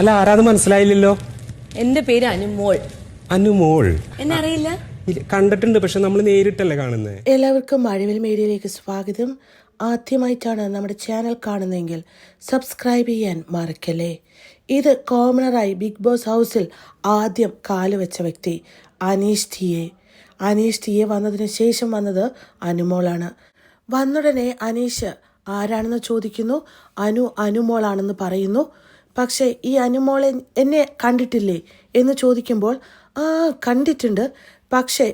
അല്ല ആരാത് മനസ്സിലായില്ലല്ലോ? എന്റെ പേര് അനുമോൾ. അനുമോൾ. എന്നെ അറിയില്ല? കണ്ടിട്ടുണ്ട് പക്ഷെ നമ്മൾ നേരിട്ടല്ലേ കാണുന്നത് എല്ലാവർക്കും മഴവിൽ മീഡിയയിലേക്ക് സ്വാഗതം. ആദ്യമായിട്ടാണ് നമ്മുടെ ചാനൽ കാണുന്നതെങ്കിൽ സബ്സ്ക്രൈബ് ചെയ്യാൻ മറക്കല്ലേ? ഇത് കോമണറായി ബിഗ് ബോസ് ഹൗസിൽ ആദ്യം കാലുവെച്ച വ്യക്തി അനീഷ് ടിയെ അനീഷ് ടിയെ വന്നതിന് ശേഷം വന്നത് അനുമോളാണ്. വന്നുടനെ അനീഷ് ആരാണെന്ന് ചോദിക്കുന്നു? അനു അനുമോളാണെന്ന് പറയുന്നു. പക്ഷേ ഈ അനുമോളെ എന്നെ കണ്ടിട്ടില്ലേ എന്ന് ചോദിക്കുമ്പോൾ ആ കണ്ടിട്ടുണ്ട്. പക്ഷേ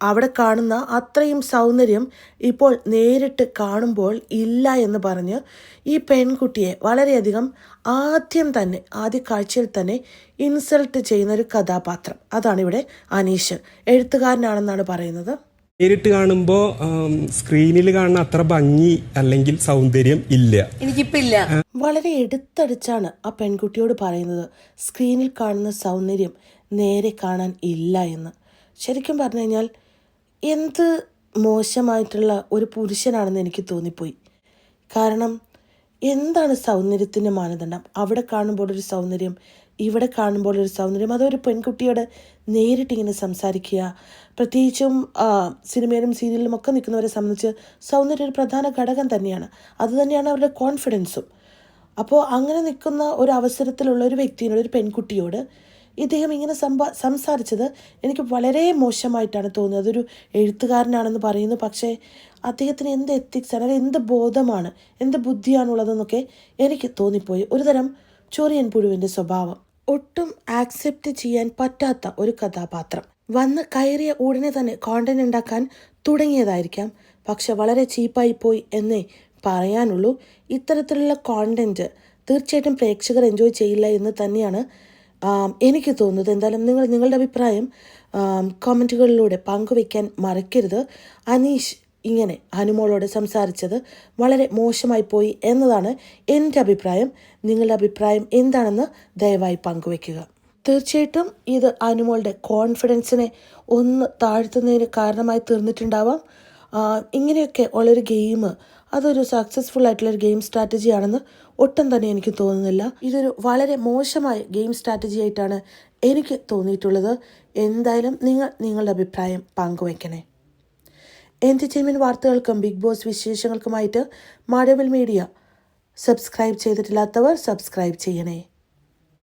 അവിടെ കാണുന്ന അത്രയും സൗന്ദര്യം ഇപ്പോൾ നേരിട്ട് കാണുമ്പോൾ ഇല്ല എന്ന് പറഞ്ഞ് ഈ പെൺകുട്ടിയെ വളരെയധികം ആദ്യം തന്നെ ആദ്യ കാഴ്ചയിൽ തന്നെ ഇൻസൾട്ട് ചെയ്യുന്ന ഒരു കഥാപാത്രം. അതാണ് ഇവിടെ അനീഷ് എഴുത്തുകാരനാണെന്നാണ് പറയുന്നത്. നേരിട്ട് കാണുമ്പോൾ സ്ക്രീനിൽ കാണുന്ന അത്ര ഭംഗി അല്ലെങ്കിൽ സൗന്ദര്യം ഇല്ല. എനിക്കിപ്പോ ഇല്ല. വളരെ എടുത്തടിച്ചാണ് ആ പെൺകുട്ടിയോട് പറയുന്നത്. സ്ക്രീനിൽ കാണുന്ന സൗന്ദര്യം നേരെ കാണാൻ ഇല്ല എന്ന്. ശരിക്കും പറഞ്ഞു കഴിഞ്ഞാൽ എന്ത് മോശമായിട്ടുള്ള ഒരു പുരുഷനാണെന്ന് എനിക്ക് തോന്നിപ്പോയി. കാരണം എന്താണ് സൗന്ദര്യത്തിന്റെ മാനദണ്ഡം? അവിടെ കാണുമ്പോൾ ഒരു സൗന്ദര്യം ഇവിടെ കാണുമ്പോൾ ഒരു സൗന്ദര്യം. അതൊരു പെൺകുട്ടിയോട് നേരിട്ടിങ്ങനെ സംസാരിക്കുക. പ്രത്യേകിച്ചും സിനിമയിലും സീരിയലിലും ഒക്കെ നിൽക്കുന്നവരെ സംബന്ധിച്ച് സൗന്ദര്യം ഒരു പ്രധാന ഘടകം തന്നെയാണ്. അതുതന്നെയാണ് അവരുടെ കോൺഫിഡൻസും. അപ്പോൾ അങ്ങനെ നിൽക്കുന്ന ഒരു അവസരത്തിലുള്ള ഒരു വ്യക്തിയോട് ഒരു പെൺകുട്ടിയോട് ഇദ്ദേഹം ഇങ്ങനെ സംഭാ സംസാരിച്ചത് എനിക്ക് വളരെ മോശമായിട്ടാണ് തോന്നുന്നത് അതൊരു എഴുത്തുകാരനാണെന്ന് പറയുന്നു. പക്ഷേ അദ്ദേഹത്തിന് എന്ത് എത്തിക്സ് അല്ലെങ്കിൽ എന്ത് ബോധമാണ് എന്ത് ബുദ്ധിയാണുള്ളതെന്നൊക്കെ എനിക്ക് തോന്നിപ്പോയി. ഒരുതരം ചൊറിയൻ പുഴുവിന്റെ സ്വഭാവം. ഒട്ടും ആക്സെപ്റ്റ് ചെയ്യാൻ പറ്റാത്ത ഒരു കഥാപാത്രം. വന്ന് കയറിയ ഉടനെ തന്നെ കോണ്ടന്റ് ഉണ്ടാക്കാൻ തുടങ്ങിയതായിരിക്കാം. പക്ഷെ വളരെ ചീപ്പായി പോയി എന്നേ പറയാനുള്ളൂ. ഇത്തരത്തിലുള്ള കോണ്ടന്റ് തീർച്ചയായിട്ടും പ്രേക്ഷകർ എൻജോയ് ചെയ്യില്ല എന്ന് തന്നെയാണ് എനിക്ക് തോന്നുന്നത്. എന്തായാലും നിങ്ങൾ നിങ്ങളുടെ അഭിപ്രായം കമന്റുകളിലൂടെ പങ്കുവയ്ക്കാൻ മറക്കരുത്. അനീഷ് ഇങ്ങനെ ഹനുമോളോട് സംസാരിച്ചത് വളരെ മോശമായി പോയി എന്നതാണ് എന്റെ അഭിപ്രായം. നിങ്ങളുടെ അഭിപ്രായം എന്താണെന്ന് ദയവായി പങ്കുവെക്കുക തീർച്ചയായിട്ടും ഇത് അനുമോളുടെ കോൺഫിഡൻസിനെ ഒന്ന് താഴ്ത്തുന്നതിന് കാരണമായി തീർന്നിട്ടുണ്ടാവാം. ഇങ്ങനെയൊക്കെ ഉള്ളൊരു ഗെയിം അതൊരു സക്സസ്ഫുൾ ആയിട്ടുള്ള ഒരു ഗെയിം സ്ട്രാറ്റജി ആണെന്ന് ഒട്ടും തന്നെ എനിക്ക് തോന്നുന്നില്ല. ഇതൊരു വളരെ മോശമായ ഗെയിം സ്ട്രാറ്റജി ആയിട്ടാണ് എനിക്ക് തോന്നിയിട്ടുള്ളത്. എന്തായാലും നിങ്ങൾ നിങ്ങളുടെ അഭിപ്രായം പങ്കുവയ്ക്കണേ. എന്റർടൈൻമെന്റ് വാർത്തകൾക്കും ബിഗ് ബോസ് വിശേഷങ്ങൾക്കുമായിട്ട് മാടവിൽ മീഡിയ. സബ്സ്ക്രൈബ് ചെയ്തിട്ടില്ലാത്തവർ സബ്സ്ക്രൈബ് ചെയ്യണേ.